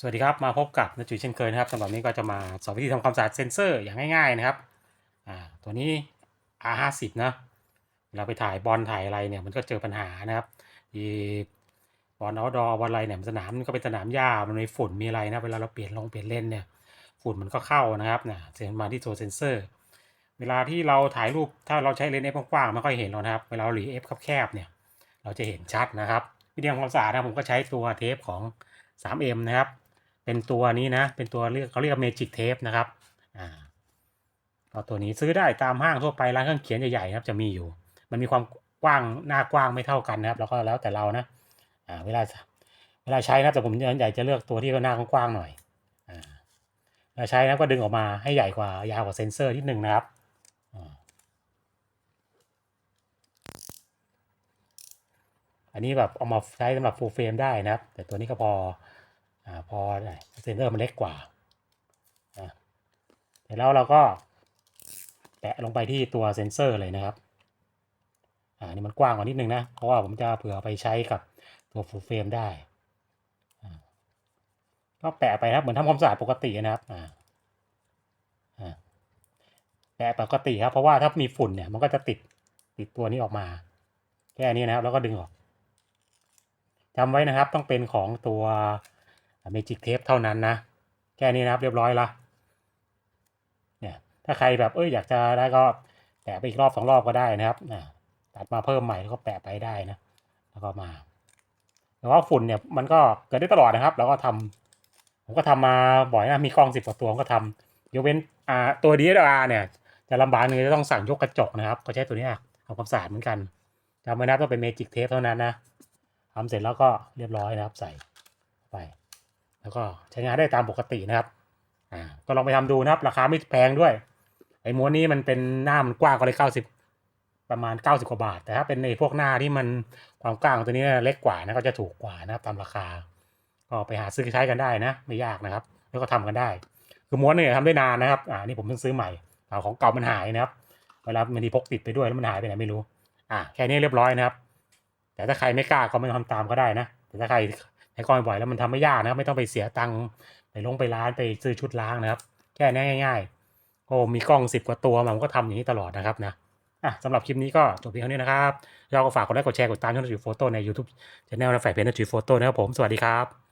สวัสดีครับ มาพบกับนจุยเช่นเคยนะครับสำหรับนี้ก็จะมาสอนวิธีทำความสะอาดเซนเซอร์อย่างง่ายๆนะครับอ่าตัวนี้ R50 นะเราไปถ่ายบอลถ่ายอะไรเนี่ยมันก็เจอปัญหานะครับที่บอลเอาดอบอลอะไรเนี่ยสนามมันก็เป็นสนามหญ้ามันมีฝุ่นมีอะไรนะเวลาเราเปลี่ยนลงเปลี่ยนเลนเนี่ยฝุ่นมันก็เข้านะครับนะเสียมาที่ตัวเซนเซอร์ เวลาที่เราถ่ายรูปถ้าเราใช้เลนส์เอฟกว้างๆไม่ค่อยเห็นหรอกนะครับเวลาเราหลีเอฟแคบๆเนี่ยเราจะเห็นชัดนะครับวิธีทำความสะอาดนะผมก็ใช้ตัวเทปของ 3M นะครับ เป็นตัวนี้นะ เป็นตัวเรียกเขาเรียกเมจิกเทปนะครับอ่าก็ตัวนี้ซื้อได้ตามห้างทั่วไปร้านเครื่องเขียนใหญ่ๆนะครับจะมีอยู่ มันมีความกว้างหน้ากว้างไม่เท่ากันนะครับ แล้วก็แล้วแต่เรานะอ่าเวลาเวลาใช้นะแต่ผมใหญ่จะเลือกตัวที่หน้ากว้างๆหน่อยอ่าเวลาใช้นะก็ดึงออกมาให้ใหญ่กว่ายาวกว่าเซนเซอร์นิดนึงนะครับอันนี้แบบเอามาใช้สำหรับ full frame ได้นะครับ แต่ตัวนี้ก็พอ อ่าพอได้เซนเซอร์มันเล็กกว่าเสร็จแล้วเราก็แตะลงไปที่ตัวเซนเซอร์เลยนะครับอ่านี่มันกว้างกว่านิดนึงนะ เพราะว่าผมจะเผื่อไปใช้กับตัว full frame ได้ก็แปะไปนะครับเหมือนทำความสะอาดปกตินะครับอ่าอ่าแปะปกติครับ เพราะว่าถ้ามีฝุ่นเนี่ยมันก็จะติดติดตัวนี้ออกมา แค่นี้นะครับ แล้วก็ดึงออกจำไว้นะครับ ต้องเป็นของตัว เมจิกเทปเท่านั้นนะ แค่นี้นะครับเรียบร้อยละเนี่ยถ้าใครแบบเอ้ยอยากจะได้ก็แปะไปอีกรอบสองรอบก็ได้นะครับตัดมาเพิ่มใหม่แล้วก็แปะไปได้นะ แล้วก็มาแต่ว่าฝุ่นเนี่ยมันก็เกิดได้ตลอดนะครับ แล้วก็ทำผมก็ทำมาบ่อยนะมีกล้องสิบกว่าตัวผมก็ทำยกเว้นอ่าตัว DSLR เนี่ย จะลำบากหนึงจะต้องสั่งยกกระจกนะครับ ก็ใช้ตัวนี้ยทำความสะอาดเหมือนกันจำไว้นะต้องเป็นเมจิกเทปเท่านั้นนะทำเสร็จแล้วก็เรียบร้อยนะครับ ใส่ไป แล้วก็ใช้งานได้ตามปกตินะครับอ่าก็ลองไปทำดูนะครับ ราคาไม่แพงด้วย ไอ้ม้วนนี้มันเป็นหน้ามันกว้างก็เลยเก้าสิบประมาณเก้าสิบกว่าบาท แต่ถ้าเป็นในพวกหน้าที่มันความกว้างตัวนี้เล็กกว่านะก็จะถูกกว่านะครับตามราคา ก็ไปหาซื้อใช้กันได้นะ ไม่ยากนะครับ แล้วก็ทำกันได้ คือม้วนเนี่ยทำได้นานนะครับ อ่านี่ผมเพิ่งซื้อใหม่เอาของเก่ามันหายนะครับ เวลาบางทีพกติดไปด้วยแล้วมันหายไปไหนไม่รู้ อ่าแค่นี้เรียบร้อยนะครับ แต่ถ้าใครไม่กล้าก็ไม่ทำตามก็ได้นะ แต่ถ้าใคร ใช้กองบ่อยแล้วมันทำไม่ยากนะครับ ไม่ต้องไปเสียตังค์ไปลงไปร้านไปซื้อชุดล้างนะครับ แค่นี้ง่าย ๆ โอ้มีกล้องสิบกว่าตัวมันก็ทำอย่างนี้ตลอดนะครับนะอะสำหรับคลิปนี้ก็จบเพียงเท่านี้นะครับเราก็ฝากกดไลค์กดแชร์กดตามช่องนักจุดโฟโต้ในยูทูบช anel และแฟนเพจนักจุดโฟโต้นะครับผมสวัสดีครับ